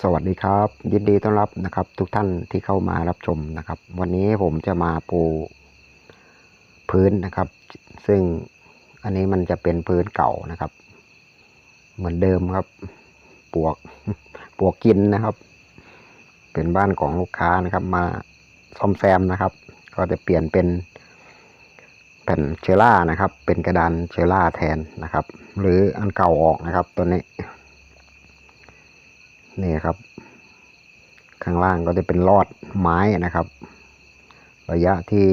สวัสดีครับ ยินดีต้อนรับนะครับ ทุกท่านที่เข้ามารับชมนะครับ วันนี้ผมจะมาปูพื้นนะครับ ซึ่งอันนี้มันจะเป็นพื้นเก่านะครับ เหมือนเดิมครับปวกปวกกินนะครับ เป็นบ้านของลูกค้านะครับ มาซ่อมแซมนะครับ ก็จะเปลี่ยนเป็นแผ่นเชล่านะครับ เป็นกระดานเชล่าแทนนะครับ หรืออันเก่าออกนะครับ ตัวนี้ นี่ครับ ข้างล่างก็จะเป็นลอดไม้นะครับ ระยะที่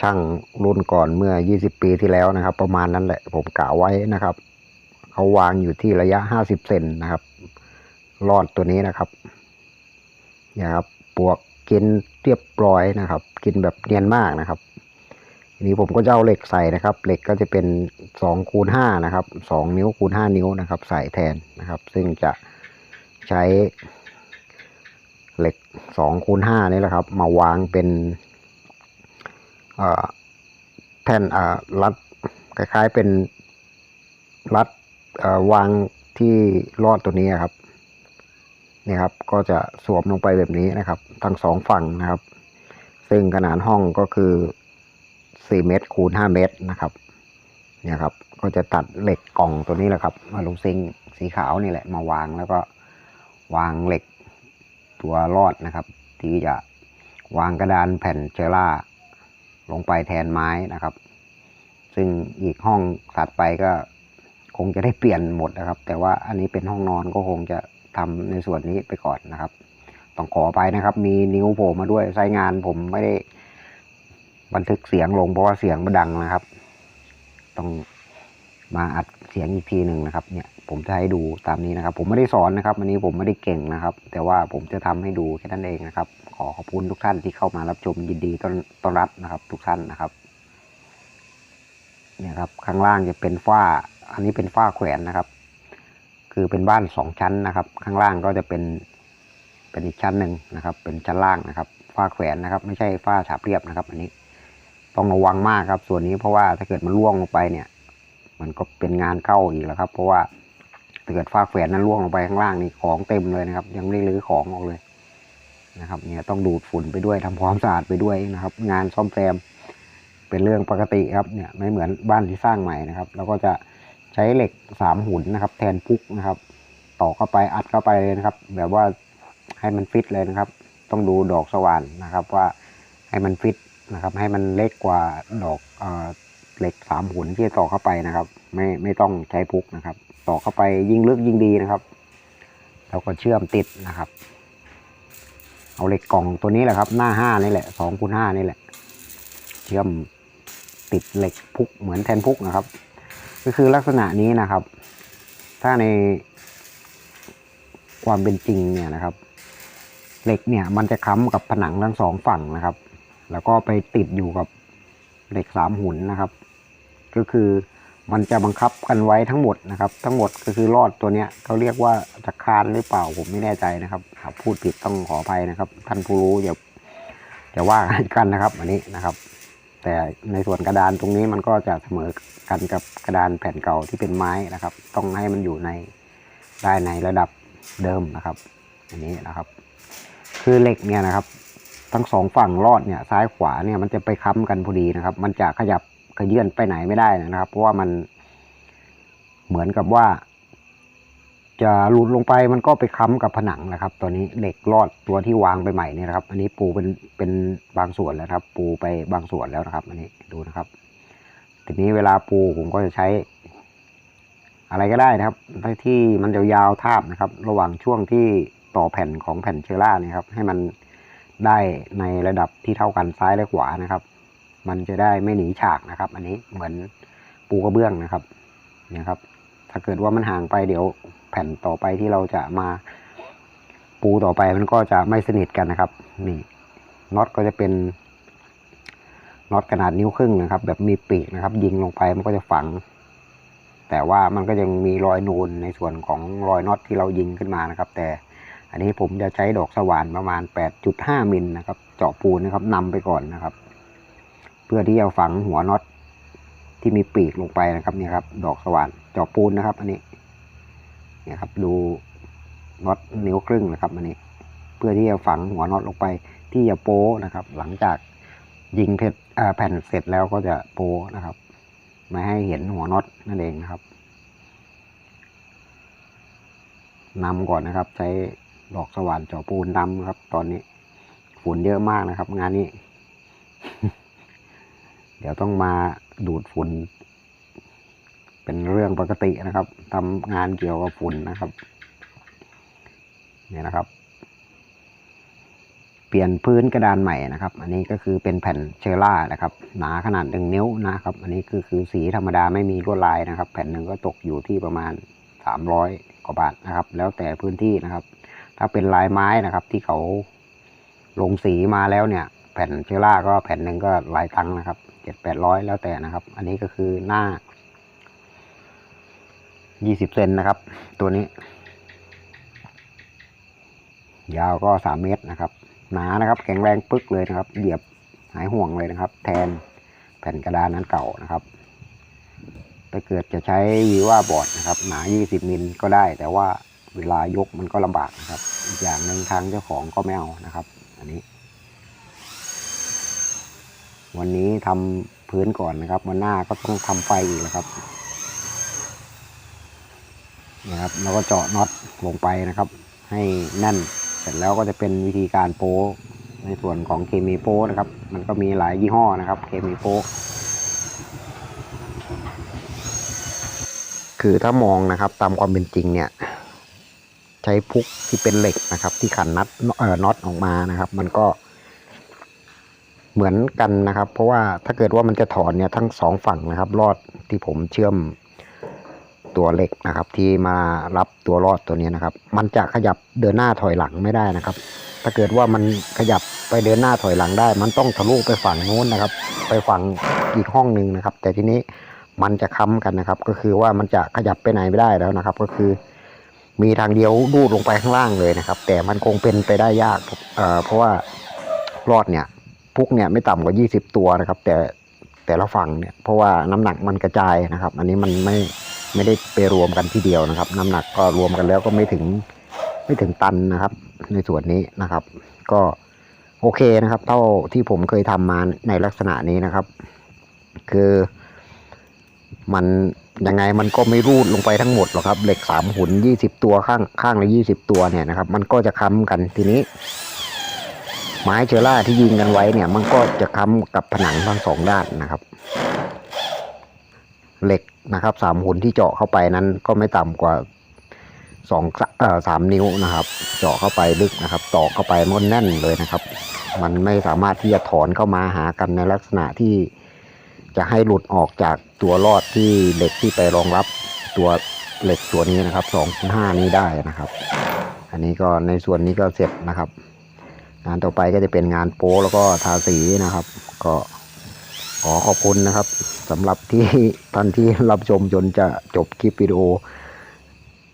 ช่างรุ่นก่อนเมื่อ 20 ปีที่แล้วนะครับ ประมาณนั้นแหละผมกะไว้นะครับเขาวางอยู่ที่ระยะ 50 เซนนะครับลอดตัวนี้นะครับเนี่ยครับปวกกินเรียบร้อยนะครับ กินแบบเนียนมากนะครับทีนี้ผมก็จะเอาเหล็กใส่นะครับ เหล็กก็จะเป็น2คูณ5นะครับ2นิ้วคูณ5นิ้วนะครับ ใส่แทนนะครับ ซึ่งจะ ใช้เหล็กสองคูณห้านี่แหละครับ มาวางเป็นแท่นรัดคล้ายๆเป็นรัดวางที่รอดตัวนี้ครับนี่ครับ ก็จะสวมลงไปแบบนี้นะครับ ทั้งสองฝั่งนะครับ ซึ่งขนาดห้องก็คือสี่เมตรคูณห้าเมตรนะครับเนี่ยครับ ก็จะตัดเหล็กกล่องตัวนี้แหละครับมาลงซิงสีขาวนี่แหละมาวางแล้วก็ วางเหล็กตัวรอดนะครับ ที่จะวางกระดานแผ่นเชล่า ลงไปแทนไม้นะครับ ซึ่งอีกห้องถัดไปก็คงจะได้เปลี่ยนหมดนะครับ แต่ว่าอันนี้เป็นห้องนอนก็คงจะทำในส่วนนี้ไปก่อนนะครับ ต้องขอไปนะครับ มีนิ้วโผล่มาด้วยใช้งานผมไม่ได้บันทึกเสียงลงเพราะว่าเสียงมันดังนะครับ ต้อง มาอัดเสียงอีกทีหนึ่งนะครับ เนี่ยผมจะให้ดูตามนี้นะครับ ผมไม่ได้สอนนะครับวันนี้ผมไม่ได้เก่งนะครับ แต่ว่าผมจะทำให้ดูแค่นั้นเองนะครับ ขอขอบคุณทุกท่านที่เข้ามารับชมยินดีต้อนต้อนรับนะครับ ทุกท่านนะครับ เนี่ยครับข้างล่างจะเป็นฝ้า อันนี้เป็นฝ้าแขวนนะครับ คือเป็นบ้านสองชั้นนะครับ ข้างล่างก็จะเป็นเป็นอีกชั้นหนึ่งนะครับ เป็นชั้นล่างนะครับฝ้าแขวนนะครับ ไม่ใช่ฝ้าฉาบเรียบนะครับ อันนี้ต้องระวังมากครับ ส่วนนี้เพราะว่าถ้าเกิดมันร่วงลงไปเนี่ย มันก็เป็นงานเข้าอีกแล้วครับ เพราะว่าเกิดฝ้าแขวนนั้นร่วงลงไปข้างล่างนี่ของเต็มเลยนะครับ ยังไม่ได้รื้อของออกเลยนะครับ เนี่ยต้องดูดฝุ่นไปด้วยทำความสะอาดไปด้วยนะครับ งานซ่อมแซมเป็นเรื่องปกติครับเนี่ยไม่เหมือนบ้านที่สร้างใหม่นะครับเราก็จะใช้เหล็กสามหุ่นนะครับ แทนพุกนะครับต่อเข้าไปอัดเข้าไปเลยนะครับ แบบว่าให้มันฟิตเลยนะครับ ต้องดูดอกสว่านนะครับว่าให้มันฟิตนะครับ ให้มันเล็กกว่าดอก เหล็กสามหุ่นที่ต่อเข้าไปนะครับ ไม่ไม่ต้องใช้พุกนะครับ ต่อเข้าไปยิ่งลึกยิ่งดีนะครับแล้วก็เชื่อมติดนะครับ เอาเหล็กกล่องตัวนี้แหละครับ หน้าห้านี่แหละสองคูณห้านี่แหละ เชื่อมติดเหล็กพุกเหมือนแทนพุกนะครับ ก็คือลักษณะนี้นะครับ ถ้าในความเป็นจริงเนี่ยนะครับ เหล็กเนี่ยมันจะค้ำกับผนังทั้งสองฝั่งนะครับ แล้วก็ไปติดอยู่กับเหล็กสามหุ่นนะครับ ก็คือมันจะบังคับกันไว้ทั้งหมดนะครับ ทั้งหมดก็คือรอดตัวเนี้ยเขาเรียกว่าจะคานหรือเปล่าผมไม่แน่ใจนะครับหากพูดผิดต้องขออภัยนะครับ ท่านผู้รู้อย่าอย่าว่ากันนะครับ อันนี้นะครับ แต่ในส่วนกระดานตรงนี้มันก็จะเสมอกันกับกระดานแผ่นเก่าที่เป็นไม้นะครับ ต้องให้มันอยู่ในได้ในระดับเดิมนะครับ อันนี้นะครับ คือเหล็กเนี่ยนะครับ ทั้งสองฝั่งรอดเนี่ยซ้ายขวาเนี่ยมันจะไปค้ำกันพอดีนะครับ มันจะขยับ ขยื่นไปไหนไม่ได้นะครับ เพราะว่ามันเหมือนกับว่า จะหลุดลงไปมันก็ไปค้ำกับผนังนะครับตัวนี้เหล็กรอดตัวที่วางไปใหม่นี่นะครับ อันนี้ปูเป็นเป็นบางส่วนแล้วครับ ปูไปบางส่วนแล้วนะครับ อันนี้ดูนะครับ ทีนี้เวลาปูผมก็จะใช้ อะไรก็ได้นะครับที่มันยาวๆทาบนะครับ ระหว่างช่วงที่ต่อแผ่นของแผ่นเชล่านี่ครับ ให้มันได้ในระดับที่เท่ากันซ้ายและขวานะครับ มันจะได้ไม่หนีฉากนะครับ อันนี้เหมือนปูกระเบื้องนะครับเนี่ยครับ ถ้าเกิดว่ามันห่างไปเดี๋ยวแผ่นต่อไปที่เราจะมาปูต่อไปมันก็จะไม่สนิทกันนะครับ นี่น็อตก็จะเป็นน็อตขนาดนิ้วครึ่งนะครับ แบบมีปีกนะครับ ยิงลงไปมันก็จะฝัง แต่ว่ามันก็ยังมีรอยนูนในส่วนของรอยน็อตที่เรายิงขึ้นมานะครับ แต่อันนี้ผมจะใช้ดอกสว่านประมาณ 8.5มิลนะครับ เจาะปูนนะครับนำไปก่อนนะครับ เพื่อที่จะฝังหัวน็อตที่มีปีกลงไปนะครับเนี่ยครับ ดอกสว่านเจาะปูนนะครับ อันนี้เนี่ยครับ ดูน็อตนิ้วครึ่งนะครับ อันนี้ เพื่อที่จะฝังหัวน็อตลงไปที่จะโป้นะครับ หลังจากยิงเพชรแผ่นเสร็จแล้วก็จะโป้นะครับไม่ให้เห็นหัวน็อตนั่นเองนะครับนำก่อนนะครับ ใช้ดอกสว่านเจาะปูนดำครับ ตอนนี้ฝุ่นเยอะมากนะครับ งานนี้ เดี๋ยวต้องมาดูดฝุ่น เป็นเรื่องปกตินะครับทำงานเกี่ยวกับฝุ่นนะครับนี่นะครับ เปลี่ยนพื้นกระดานใหม่นะครับ อันนี้ก็คือเป็นแผ่นเชอร่านะครับ หนาขนาดหนึ่งนิ้วนะครับ อันนี้คือคือสีธรรมดาไม่มีลวดลายนะครับ แผ่นหนึ่งก็ตกอยู่ที่ประมาณสามร้อยกว่าบาทนะครับ แล้วแต่พื้นที่นะครับ ถ้าเป็นลายไม้นะครับ ที่เขาลงสีมาแล้วเนี่ย แผ่นเชอร่าก็แผ่นหนึ่งก็หลายตังค์นะครับ จ็ดแปดร้อยแล้วแต่นะครับ อันนี้ก็คือหน้ายี่สิบเซนนะครับ ตัวนี้ ยาวก็สามเมตรนะครับ หนานะครับ แข็งแรงปึ๊กเลยนะครับ เหยียบหายห่วงเลยนะครับ แทนแผ่นกระดานนั้นเก่านะครับถ้าเกิดจะใช้วีว่าบอร์ดนะครับ หนา 20 มิลก็ได้ แต่ว่าเวลายกมันก็ลำบากนะครับ อีกอย่างหนึ่งทางเจ้าของก็ไม่เอานะครับ อันนี้ วันนี้ทำพื้นก่อนนะครับ วันหน้าก็ต้องทำไฟอีกแล้วครับนะครับแล้วก็เจาะน็อตลงไปนะครับ ให้แน่นเสร็จแล้วก็จะเป็นวิธีการโป้ในส่วนของเคมีโป้นะครับ มันก็มีหลายยี่ห้อนะครับ เคมีโป้คือถ้ามองนะครับตามความเป็นจริงเนี่ย ใช้พุกที่เป็นเหล็กนะครับ ที่ขันนัดเอ่อน็อตออกมานะครับ มันก็ เหมือนกันนะครับ เพราะว่าถ้าเกิดว่ามันจะถอนเนี่ยทั้งสองฝั่งนะครับรอดที่ผมเชื่อมตัวเหล็กนะครับ ที่มารับตัวรอดตัวนี้นะครับ มันจะขยับเดินหน้าถอยหลังไม่ได้นะครับ ถ้าเกิดว่ามันขยับไปเดินหน้าถอยหลังได้ มันต้องทะลุไปฝั่งโน้นนะครับ ไปฝั่งอีกห้องหนึ่งนะครับ แต่ทีนี้มันจะค้ำกันนะครับ ก็คือว่ามันจะขยับไปไหนไม่ได้แล้วนะครับ ก็คือ มีทางเดียวดูดลงไปข้างล่างเลยนะครับ แต่มันคงเป็นไปได้ยากเอ่อเพราะว่ารอดเนี่ย พุกเนี่ยไม่ต่ำกว่า 20 ตัวนะครับ แต่แต่ละฝั่งเนี่ยเพราะว่าน้ำหนักมันกระจายนะครับ อันนี้มันไม่ไม่ได้ไปรวมกันที่เดียวนะครับ น้ำหนักก็รวมกันแล้วก็ไม่ถึงไม่ถึงตันนะครับ ในส่วนนี้นะครับ ก็โอเคนะครับ เท่าที่ผมเคยทำมาในลักษณะนี้นะครับ คือมันยังไงมันก็ไม่รูดลงไปทั้งหมดหรอกครับ เหล็กสามหุ่นยี่สิบตัวข้างข้างละยี่สิบตัวเนี่ยนะครับ มันก็จะค้ำกันทีนี้ ไม้เชอร่าที่ยิงกันไว้เนี่ย มันก็จะค้ำกับผนังทั้งสองด้านนะครับ เหล็กนะครับสามหุ่นที่เจาะเข้าไปนั้นก็ไม่ต่ำกว่าสองเออสามนิ้วนะครับ เจาะเข้าไปลึกนะครับตอกเข้าไปมันแน่นเลยนะครับ มันไม่สามารถที่จะถอนเข้ามาหากันในลักษณะที่จะให้หลุดออกจากตัวรอดที่เหล็กที่ไปรองรับตัวเหล็กตัวนี้นะครับสองห้านี้ได้นะครับ อันนี้ก็ในส่วนนี้ก็เสร็จนะครับ งานต่อไปก็จะเป็นงานโป๊แล้วก็ทาสีนะครับ ก็ขอขอบคุณนะครับสำหรับที่ท่านที่รับชมจนจะจบคลิปวิดีโอ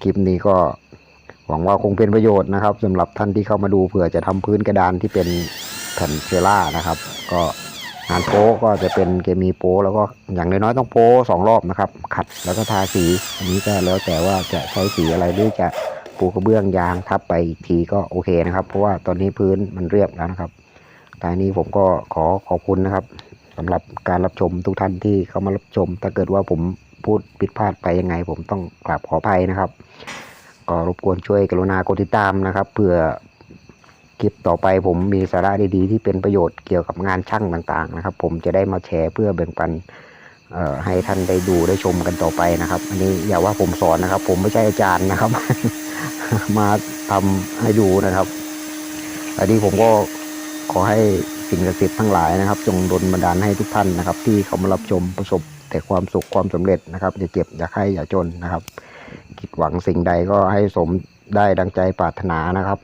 คลิปนี้ก็หวังว่าคงเป็นประโยชน์นะครับสำหรับท่านที่เข้ามาดูเผื่อจะทำพื้นกระดานที่เป็นแผ่นเชล่านะครับ ก็งานโป๊ก็จะเป็นเคมีโป๊แล้วก็อย่างน้อยๆต้องโป๊สองรอบนะครับ ขัดแล้วก็ทาสี อันนี้ก็แล้วแต่ว่าจะใช้สีอะไรหรือจะ ปูกระเบื้องยางทับไปอีกทีก็โอเคนะครับ เพราะว่าตอนนี้พื้นมันเรียบแล้วนะครับท้ายนี้ผมก็ขอขอบคุณนะครับสำหรับการรับชมทุกท่านที่เข้ามารับชม ถ้าเกิดว่าผมพูดผิดพลาดไปยังไง ผมต้องกราบขออภัยนะครับ ก็รบกวนช่วยกรุณากดติดตามนะครับเพื่อคลิปต่อไปผมมีสาระดีๆ ที่เป็นประโยชน์เกี่ยวกับงานช่างต่างๆ นะครับ ผมจะได้มาแชร์เพื่อแบ่งปันให้ท่านได้ดูได้ชมกันต่อไปนะครับ อันนี้อย่าว่าผมสอนนะครับ ผมไม่ใช่อาจารย์นะครับ มาทำให้ดูนะครับ อันนี้ผมก็ขอให้สิ่งศักดิ์สิทธิ์ทั้งหลายนะครับ จงดลบันดาลให้ทุกท่านนะครับ ที่เขามารับชมประสบแต่ความสุขความสำเร็จนะครับอย่าเจ็บอย่าไข้อย่าจนนะครับ คิดหวังสิ่งใดก็ให้สมได้ดังใจปรารถนานะครับ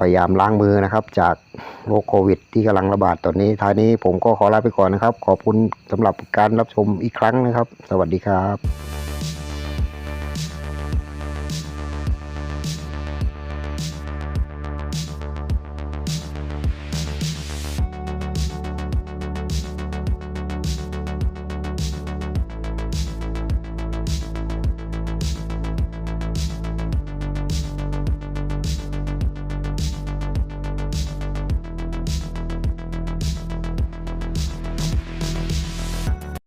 พยายามล้างมือนะครับ จากโรคโควิด ที่กำลังระบาดตอนนี้ท้ายนี้ผมก็ขอลาไปก่อนนะครับ ขอบคุณสำหรับการรับชมอีกครั้งนะครับ สวัสดีครับ